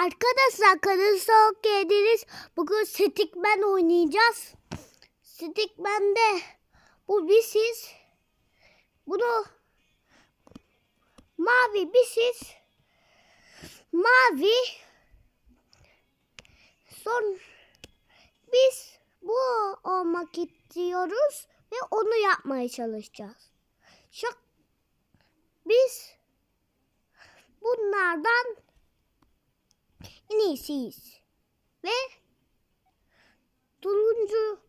Arkadaşlar kanalımıza hoş geldiniz. Bugün Stickman oynayacağız. Stickman'de bu biziz. Bunu mavi biziz. Mavi. Son biz bu olmak istiyoruz ve onu yapmaya çalışacağız. Şak biz bunlardan en iyisiyiz. Ve turuncu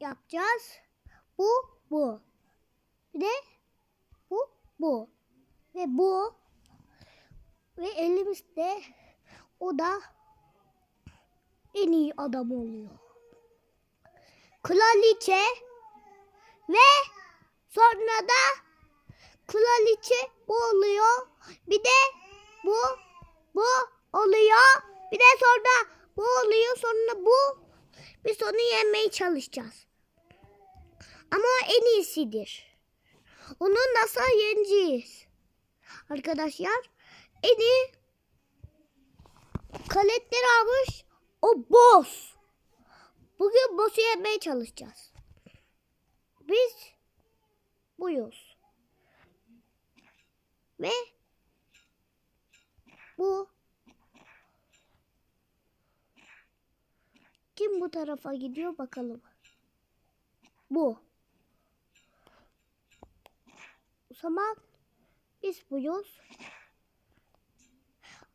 yapacağız. Bu, bu. Bir de bu, bu. Ve bu. Ve elimizde o da en iyi adam oluyor. Kraliçe ve sonra da kraliçe bu oluyor. Bir de bu bu oluyor. Bir de sonra bu oluyor. Sonra bu. Biz onu yemeye çalışacağız. Ama o en iyisidir. Onu nasıl yeneceğiz? Arkadaşlar en iyi kaletleri almış o boss. Bugün boss'u yemeye çalışacağız. Biz buyuz. Ve bu kim bu tarafa gidiyor bakalım. Bu. O zaman biz buyuz.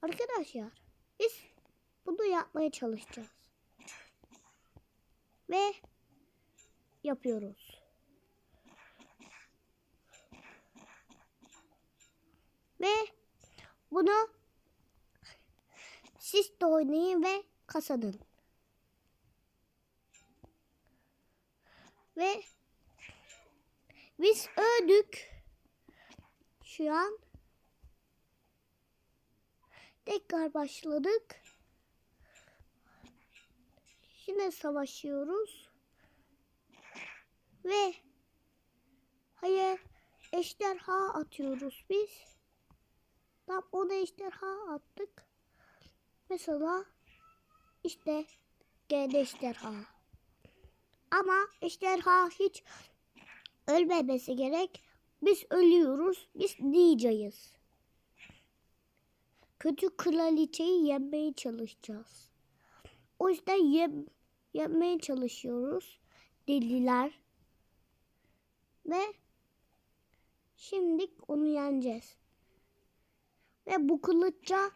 Arkadaşlar biz bunu yapmaya çalışacağız. Ve yapıyoruz. Ve bunu siz de oynayın ve kazanın. Ve biz öldük. Şu an tekrar başladık. Yine savaşıyoruz. Ve hayır ejderha atıyoruz biz. Tam ona ejderha attık. Mesela işte geldi ejderha. Ama ejderha hiç ölmemesi gerek. Biz ölüyoruz. Biz diyeceğiz. Kötü kraliçeyi yenmeye çalışacağız. O yüzden yem, yenmeye çalışıyoruz. Deliler. Ve şimdi onu yeneceğiz. Ve bu kılıçça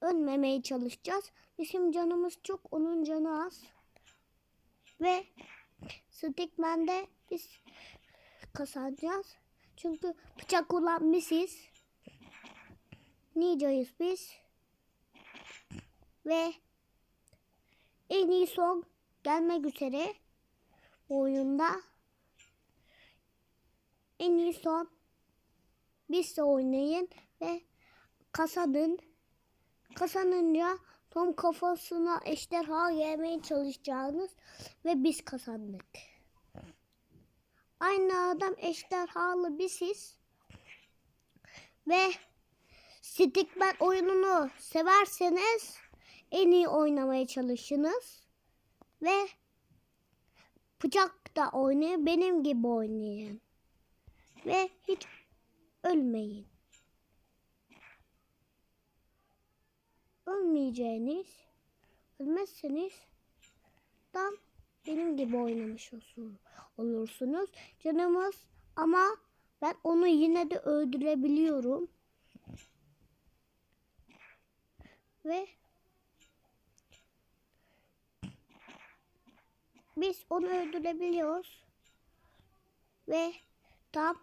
ölmemeye çalışacağız. Bizim canımız çok, onun canı az. Ve Stickman'de biz kazanacağız. Çünkü bıçak olan biziz. Ninja'yız biz. Ve en iyi son gelmek üzere bu oyunda. En iyi son biz de oynayın ve kazanın. Kazanınca Tom kafasına ejderha yemeye çalışacağınız ve biz kazandık. Aynı adam ejderhalı biziz. Ve Stickman oyununu severseniz en iyi oynamaya çalışınız. Ve bıçak da oynayın. Benim gibi oynayın. Ve hiç ölmeyin. Ölmeyeceğiniz, ölmezseniz tam benim gibi oynamış olsun, olursunuz. Canımız ama ben onu yine de öldürebiliyorum. Ve biz onu öldürebiliyoruz. Ve tam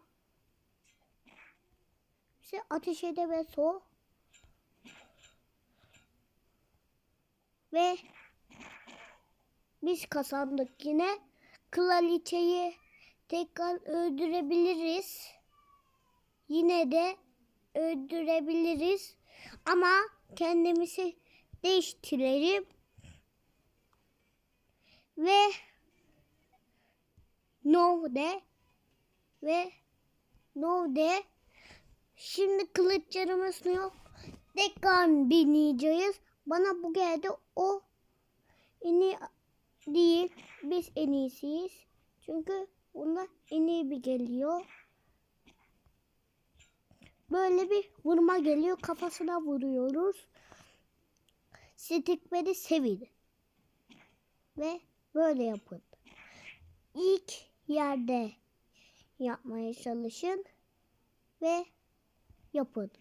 bize ateş edemez o. Ve biz kazandık yine. Kraliçeyi tekrar öldürebiliriz. Yine de öldürebiliriz. Ama kendimizi değiştirelim. Ve no de ve no de Şimdi kılıçlarımız yok. Tekrar bineceğiz. Bana bu geldi o en iyi değil. Biz en iyisiyiz. Çünkü bunda en iyi bir geliyor. Böyle bir vurma geliyor. Kafasına vuruyoruz. Stickman'i sevin. Ve böyle yapın. İlk yerde yapmaya çalışın ve yapın.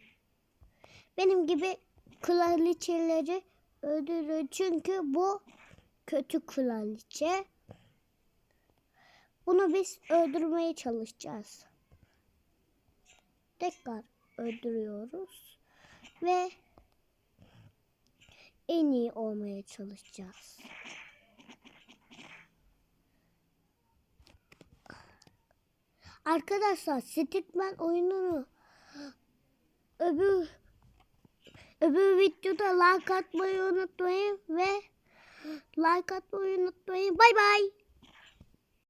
Benim gibi kraliçeleri öldürün çünkü bu kötü kraliçe. Bunu biz öldürmeye çalışacağız. Tekrar öldürüyoruz ve en iyi olmaya çalışacağız. Arkadaşlar Stickman oyununu öbür öbür videoda like atmayı unutmayın ve like atmayı unutmayın. Bay bay.